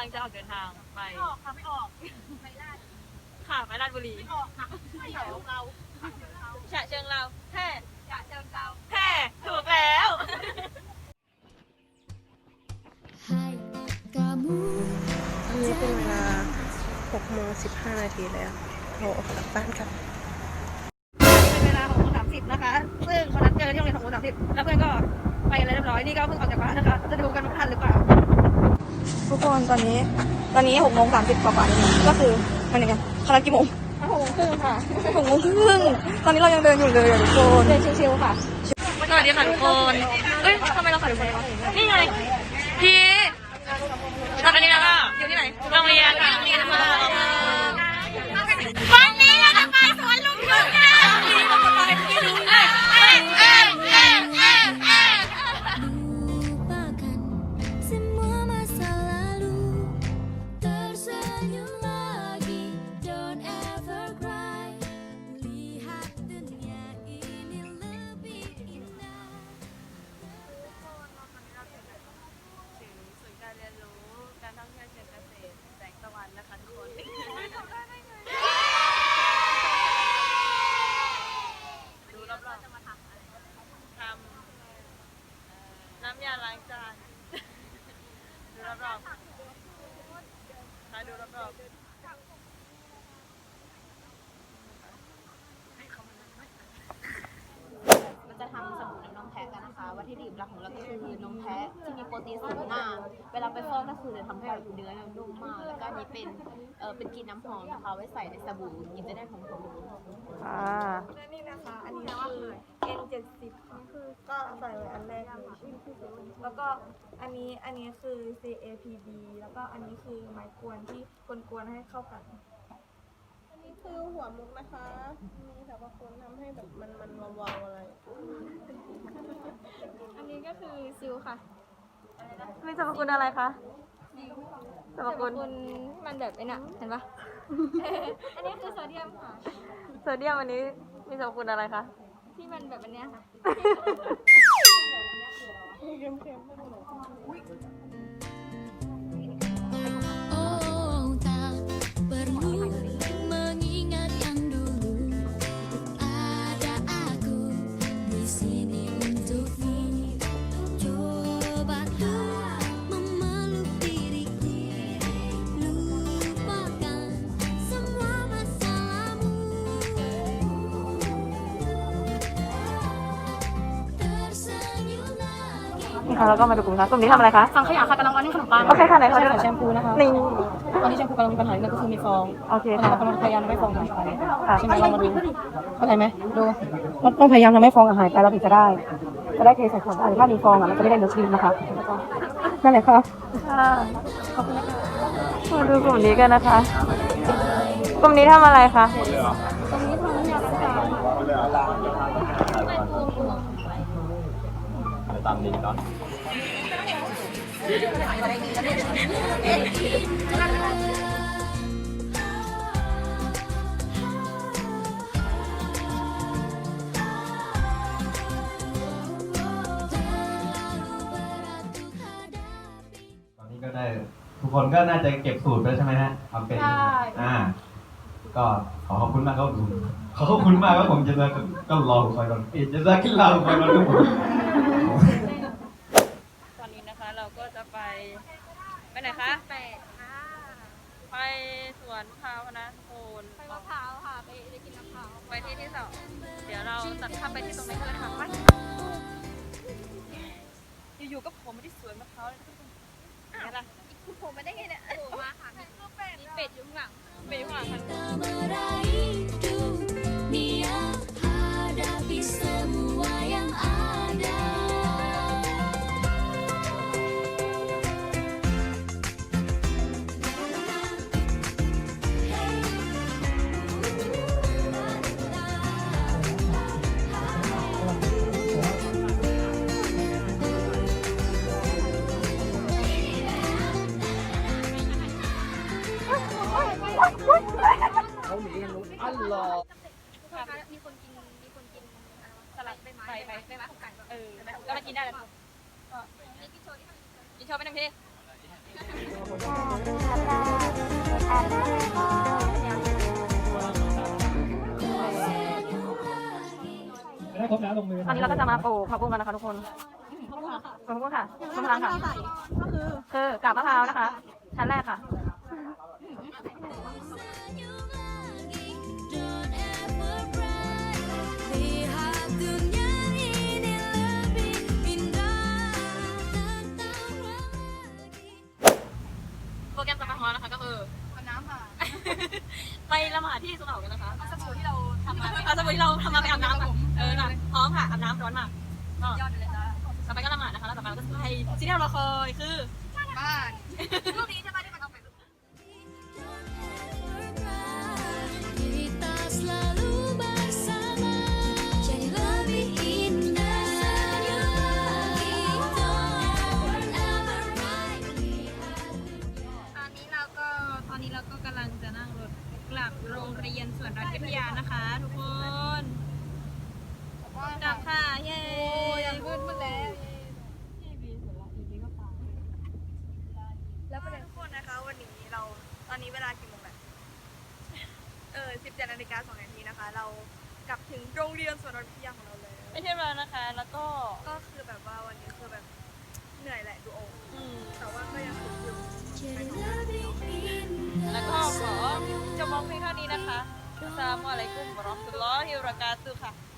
ลังจะออกเดินทางไปไม่ออกค่ะไม่ออกไม่ได้ค่ะไปราชบุรีไม่ออกค่ะไม่ออกเราฉะเชิงเราแพร่จะเจอเราแพร่ถูกแล้ว Hai kamu อันนี้เป็นเวลา6โมง15 นาทีแล้วเราออกกลับบ้านกัน เป็นเวลา6โมง30นะคะ ซึ่งคนนัดเจอที่โรงเรียน6โมง30แล้วเพื่อนก็ไปอะไรเรียบร้อย นี่ก็เพิ่งออกจากบ้านนะคะ จะดูกันว่าทันหรือเปล่า ทุกคนตอนนี้ ตอนนี้6โมง30กว่าๆนี่ก็คือมันยังไงคณะกี่โมง6โมงครึ่งค่ะ6โมงครึ่งตอนนี้เรายังเดินอยู่เลยอะทุกคนเดินชิวๆค่ะสวัสดีค่ะทุกคนเอ้ยทำไมเราขายทุกคนวะนี่ไงพี่ตอนนี้เราก็อยู่ที่ไหนโรงเรียนค่ะโรงเรียนค่ะาล้างจานดูรอบๆค่ะดูรอบราจะทำสบู่น้ำนมแพะกันนะคะ วัตถุดิบหลักของเราก็คือนมแพะที่มีโปรตีนสูงมาก เวลาไปฟอกก็คือจะทำให้เนื้อเรานุ่มมาก แล้วก็อันนี้เป็นเออเป็นกลินน้ำหอมนะคะไว้ใส่ในสบู่กินจะได้หอมๆอ่าและนี่นะนนี้คือ N70 ค่ะคือก็ ใส่ไว้อันแรกเลยแล้วก็อันนี้อันนี้คือ CAPD แล้วก็อันนี้คือไม้กวนที่กวนๆให้เข้ากันอันนี้คือหัวมุกนะคะ มีสรรพคุณทำให้แบบมันมันเบาๆอะไร อันนี้ก็คือซิลค่ะมีสรรพคุณอะไรคะสรรพคุณคุณมันแบบไอ้น่ะเห็นปะอันนี้คือโซเดียมค่ะ โซเดียมอันนี้มีสรรพคุณอะไรคะ ที่มันแบบอันเนี้ยค่ะ 嗯嗯嗯。lagi นี่ค่ะแล้วก็มาดูกลุ่มคะกลุ่มนี้ทำอะไรคะ สังขยาค่ะกำลังวันนี้ขนมปังโอเคค่ะไหนคะใช้แชมพูนะคะนี่ ตอนนี้แชมพูกำลังมีปัญหาเรื่องก็คือมีฟองโอเคเราค่ะกำลังพยายามทำให้ฟองหายไปค่ะ ใช่ไหมลองมาดูเข้าใจไหมดูต้องพยายามทำให้ฟองหายไปเราถึงจะได้ จะได้เทใส่ขวดได้ถ้ามีฟองอะมันจะไม่ได้เนื้อครีมนะคะนั่นแหละค่ะค่ะมาดูกลุ่มนี้กันนะคะ กลุ่มนี้ทำอะไรคะ ต อนนี้ก็ได้ทุกคนก็น่าจะเก็บสูตรไปแล้วใช่ไหมฮะทำเป็นอ่า ก็ขอขอบคุณมากครับผมขอขอบคุณมากครับผมจะจะก็รอผมไปก่อนเอ๊ะจะจะขึ้นเราไปก่อนครับผมตอนนี้นะคะ เราก็จะไป ไปไหนคะไปไปสวนมะพร้าวนะทุกคนไปมะพร้าวค่ะ ไปไปกินมะพร้าวไปที่ที่สองเดี๋ยวเราตัดภาพไปที่ตรงนี้นกันค่ะไปอยู่ๆก็ผมไม่ได้สวนมะพร้าวเลยทุกคนไงล่ะคุณผมมาได้ไงเนี่ยโอ้มาค่ะมีเป็ดอยู่ข้างหลังไปอยู่ข้างหลังค่ะ kita meraih dunia อัลลอฮ์ มีคนกิน มีคนกินไรสลัดใบไม้ใบไม้ใบไม้ของไก่ปะเออแล้วมากินได้แล้วกินโชว์ไปหนึ่งทีไตอนนี้เราก็จะมาปลูกผักบุ้งกันนะคะทุกคนผักบุ้งค่ะคุณพลังค่ะ คือกาบมะพร้าวนะคะ ชั้นแรกค่ะำมาเอาสมุนที่เราทำมาไปอาบน้ำค่ะเออค่ะพร้อมค่ะอาบน้ำร้อนมากก็ยอดไปเลยจ้าต่อไปก็ละหมาดนะคะแล้วต่อไปเราก็จะไปสิ่งที่เรารอคอยคือบ้านรูปนี้ใช่ไหมที่มันเอาไป Kita selalu bersama Jadi lebih indah Senyum lagi Don't ever cry Lihat ตอนนี้เราก็ตอนนี้เราก็กำลังจะนั่งรถ กลับโรงเรียนสวนรัฐวิทยานะคะ ทุกคนกลับค่ะเย้มืดมืดแล้วแล้วประเด็นทุกคนนะคะ วันนี้เราตอนนี้เวลากี่โมงแล้วเออ17นาฬิกา2นาทีนะคะ เรากลับถึงโรงเรียนสวนวิทยาของเราแล้วไม่ใช่เรานะคะ แล้วก็ก็คือแบบว่าวันนี้คือแบบเหนื่อยแหละดูโออืมแต่ว่าก็ยังฝึกอยู่ เพียงเท่านี้นะคะอัสสลามุอะลัยกุมวะเราะห์มะตุลลอฮิวะบะเราะกาตุฮ์ค่ะ